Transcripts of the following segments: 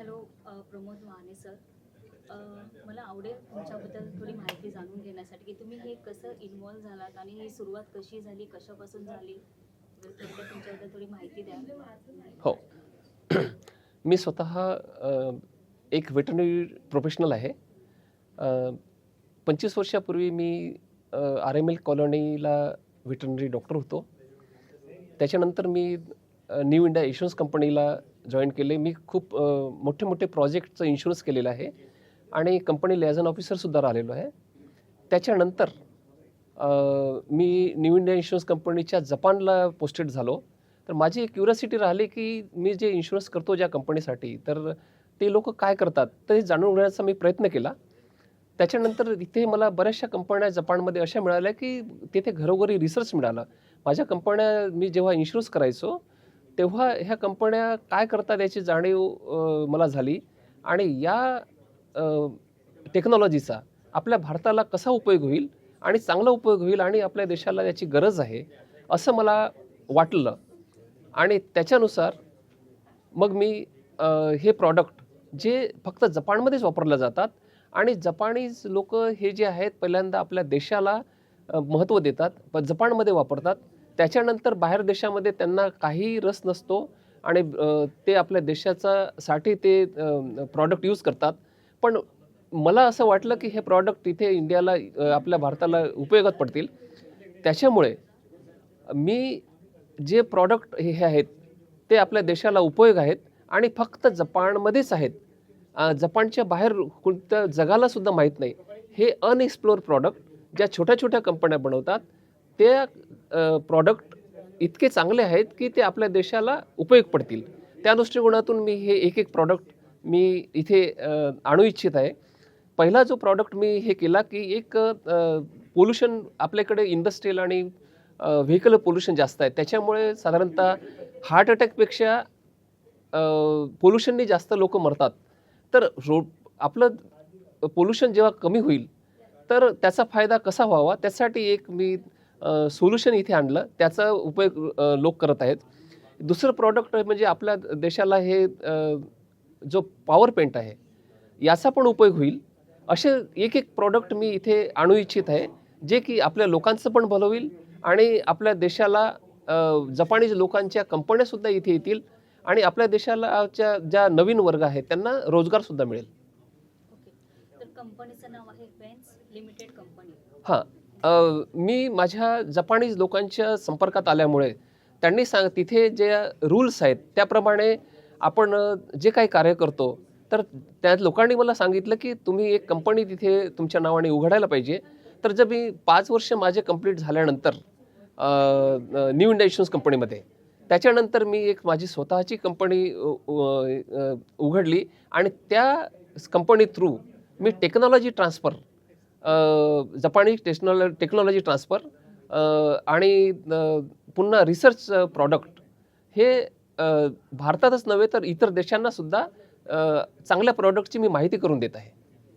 Hello Pramod Mane sir. मला आवडेल तुमच्याबद्दल थोडी माहिती जाणून घेण्यासाठी. की तुम्ही हे कसं इन्वॉल्व्ह झालात आणि ही सुरुवात कशी झाली कशापासून झाली? तुमच्याबद्दल थोडी माहिती द्या. हो. मी स्वतः एक वेटनरी प्रोफेशनल आहे. पंचवीस वर्षापूर्वी मी आर एम एल कॉलनीला वेटनरी डॉक्टर होतो. त्याच्यानंतर मी new India insurance company join केले. मी खूप मोठे मोठे प्रोजेक्टचं इन्शुरन्स केलेलं आहे आणि कंपनी लॅझन ऑफिसरसुद्धा राहिलेलो आहे. त्याच्यानंतर मी न्यू इंडिया इन्शुरन्स कंपनीच्या जपानला पोस्टेड झालो. तर माझी एक क्युरियोसिटी राहिली की मी जे इन्शुरन्स करतो ज्या कंपनीसाठी तर ते लोक काय करतात तर हे जाणून घेण्याचा मी प्रयत्न केला. त्याच्यानंतर इथे मला बऱ्याचशा कंपन्या जपानमध्ये अशा मिळाल्या की तिथे घरोघरी रिसर्च मिळाला. माझ्या कंपन्या मी जेव्हा इन्शुरन्स करायचो तेव्हा ह्या कंपन्या काय करतात याची जाणीव मला झाली. आणि या टेक्नॉलॉजीचा आपल्या भारताला कसा उपयोग होईल आणि चांगला उपयोग होईल आणि आपल्या देशाला याची गरज आहे असं मला वाटलं. आणि त्याच्यानुसार मग मी हे प्रॉडक्ट जे फक्त जपानमध्येच वापरल्या जातात आणि जपानीज लोक हे जे आहेत पहिल्यांदा आपल्या देशाला महत्त्व देतात पण जपानमध्ये वापरतात. त्याच्यानंतर बाहेर देशामध्ये त्यांना काही रस नसतो आणि ते आपल्या देशाचा साठी ते प्रॉडक्ट यूज करतात. पण मला असं वाटलं की हे प्रॉडक्ट इथे इंडियाला आपल्या भारताला उपयोगात पडतील. त्याच्यामुळे मी जे प्रॉडक्ट हे हे आहेत ते आपल्या देशाला उपयोग आहेत आणि फक्त जपानमध्येच आहेत. जपानच्या बाहेर कोणत्या जगालासुद्धा माहीत नाही. हे अनएक्सप्लोअर प्रॉडक्ट ज्या छोट्या छोट्या कंपन्या बनवतात ते प्रॉडक्ट इतके चांगले आहेत की ते आपल्या देशाला उपयोग पडतील. त्या दृष्टिकोनातून मी हे एक एक प्रॉडक्ट मी इथे आणू इच्छित आहे. पहिला जो प्रॉडक्ट मी हे केला की एक पोल्युशन आपल्याकडे इंडस्ट्रियल आणि व्हेकल पोल्युशन जास्त आहे. त्याच्यामुळे साधारणतः हार्ट अटॅकपेक्षा पोल्युशनने जास्त लोक मरतात. तर रोड आपलं पोल्युशन जेव्हा कमी होईल तर त्याचा फायदा कसा व्हावा? त्यासाठी एक मी सोल्युशन इथे आणलं. त्याचा उपयोग लोक करत आहेत. दुसरं प्रॉडक्ट म्हणजे आपल्या देशाला हे जो पॉवर पेंट आहे याचा पण उपयोग होईल. असे एक एक प्रॉडक्ट मी इथे आणू इच्छित आहे जे की आपल्या लोकांचं पण भलं होईल आणि आपल्या देशाला जपानीज लोकांच्या कंपन्यासुद्धा इथे येतील आणि आपल्या देशाला च्या ज्या नवीन वर्ग आहेत त्यांना रोजगारसुद्धा मिळेल. ओके. तर कंपनीचं नाव आहे वेन्स लिमिटेड कंपनी हां. मी माझ्या जपानीज लोकांच्या संपर्कात आल्यामुळे त्यांनी सांग तिथे जे रूल्स आहेत त्याप्रमाणे आपण जे काही कार्य करतो तर त्या लोकांनी मला सांगितलं की तुम्ही एक कंपनी तिथे तुमच्या नावाने उघडायला पाहिजे. तर जर मी पाच वर्ष माझे कंप्लीट झाल्यानंतर न्यू इंडिया इन्शुरन्स कंपनीमध्ये त्याच्यानंतर मी एक माझी स्वतःची कंपनी उघडली आणि त्या कंपनी थ्रू मी टेक्नॉलॉजी ट्रान्सफर जपानी टेक्नॉलॉ टेक्नॉलॉजी ट्रान्सफर आणि पुन्हा रिसर्च प्रॉडक्ट. हे भारतातच नव्हे तर इतर देशांना सुद्धा चांगल्या प्रॉडक्टची मी माहिती करून देत आहे.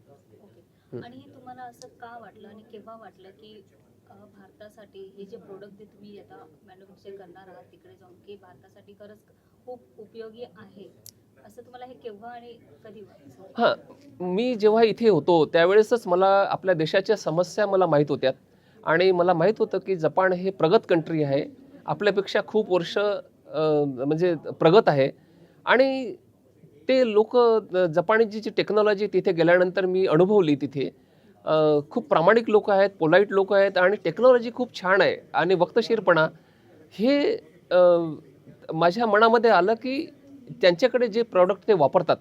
ओके. आणि तुम्हाला असं का वाटलं आणि केव्हा वाटलं की भारतासाठी हे जे प्रोडक्ट जे तुम्ही आता मॅन्युफॅक्चर करणार आहात तिकडे जाऊन की भारतासाठी खरंच खूप उपयोगी आहे? तुम्हाला हे केव्हा आणि कधी हां मी जेव्हा इथे होतो त्यावेळेसच मला आपल्या देशाच्या समस्या मला माहीत होत्या. आणि मला माहीत होतं की जपान हे प्रगत कंट्री आहे. आपल्यापेक्षा खूप वर्ष म्हणजे प्रगत आहे. आणि ते लोक जपानीची जी टेक्नॉलॉजी तिथे गेल्यानंतर मी अनुभवली तिथे. खूप प्रामाणिक लोक आहेत पोलाईट लोक आहेत आणि टेक्नॉलॉजी खूप छान आहे. आणि वक्तशीरपणा. हे माझ्या मनामध्ये आलं की त्यांच्याकडे जे प्रॉडक्ट ते वापरतात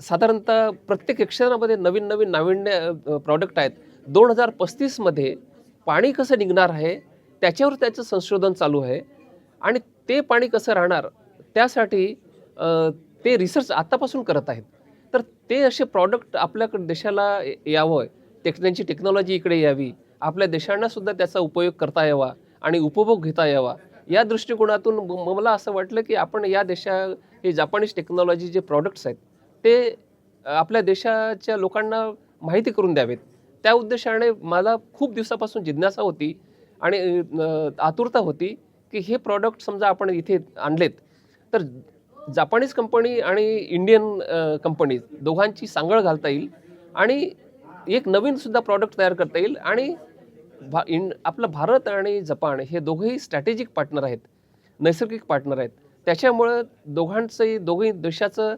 साधारणतः प्रत्येक क्षणामध्ये नवीन नवीन नाविन्य प्रॉडक्ट आहेत. दोन हजार पस्तीसमध्ये पाणी कसं निघणार आहे त्याच्यावर त्याचं संशोधन चालू आहे. आणि ते पाणी कसं राहणार त्यासाठी ते रिसर्च आत्तापासून करत आहेत. तर ते असे प्रॉडक्ट आपल्याकडे देशाला यावं. टेक त्यांची टेक्नॉलॉजी इकडे यावी. आपल्या देशांनासुद्धा त्याचा उपयोग करता यावा आणि उपभोग घेता यावा. या दृष्टिकोनातून म- मला असं वाटलं की आपण या देशा हे जापानीज टेक्नॉलॉजी जे प्रॉडक्ट्स आहेत ते आपल्या देशाच्या लोकांना माहिती करून द्यावेत. त्या उद्देशाने मला खूप दिवसापासून जिज्ञासा होती आणि आतुरता होती की हे प्रॉडक्ट समजा आपण इथे आणलेत तर जापानीज कंपनी आणि इंडियन कंपनी दोघांची सांगळ घालता येईल आणि एक नवीनसुद्धा प्रॉडक्ट तयार करता येईल आणि भा इन आपलं भारत आणि जपान हे दोघंही स्ट्रॅटेजिक पार्टनर आहेत नैसर्गिक पार्टनर आहेत. त्याच्यामुळं दोघांचंही दोघंही देशाचं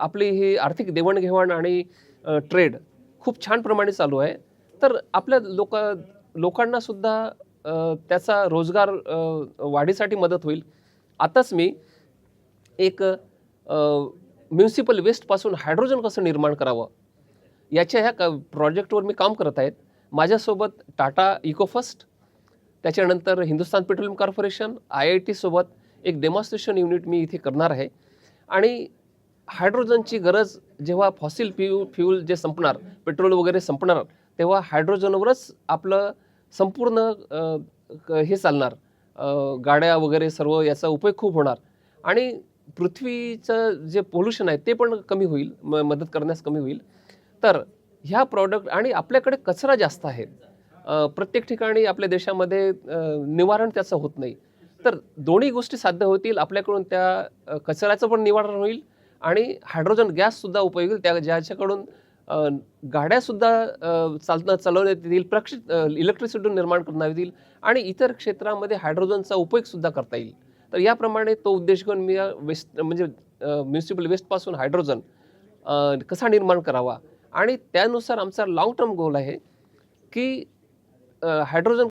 आपली ही आर्थिक देवाणघेवाण आणि ट्रेड खूप छान प्रमाणे चालू आहे. तर आपल्या लोक लोकांनासुद्धा त्याचा रोजगार वाढीसाठी मदत होईल. आताच मी एक म्युन्सिपल वेस्टपासून हायड्रोजन कसं निर्माण करावं याच्या ह्या क प्रोजेक्टवर मी काम करत आहेत. माझ्यासोबत टाटा इकोफस्ट त्याच्यानंतर Hindustan petroleum corporation I I टीसोबत एक डेमॉन्स्ट्रेशन युनिट मी इथे करणार आहे. आणि हायड्रोजनची गरज जेव्हा फॉसिल फ्यू फ्यूल जे संपणार पेट्रोल वगैरे संपणार तेव्हा हायड्रोजनवरच आपलं संपूर्ण क- हे चालणार. गाड्या वगैरे सर्व याचा उपयोग खूप होणार. आणि पृथ्वीचं जे पोल्युशन आहे ते पण कमी होईल म मदत करण्यास कमी होईल. तर ह्या प्रॉडक्ट आणि आपल्याकडे कचरा जास्त आहे. प्रत्येक ठिकाणी आपल्या देशामध्ये निवारण त्याचं होत नाही. तर दोन्ही गोष्टी साध्य होतील आपल्याकडून त्या कचऱ्याचं पण निवारण होईल आणि हायड्रोजन गॅससुद्धा उपयोग होईल. त्या ज्याच्याकडून गाड्यासुद्धा चालणं चालवण्यात येतील प्रक्ष इलेक्ट्रिसिटी निर्माण करण्यात येतील आणि इतर क्षेत्रामध्ये हायड्रोजनचा उपयोगसुद्धा करता येईल. तर याप्रमाणे तो उद्देश घेऊन मी वेस्ट म्हणजे म्युन्सिपल वेस्टपासून हायड्रोजन कसा निर्माण करावा? आणि त्यानुसार आमचा लाँग टर्म गोल आहे की हायड्रोजन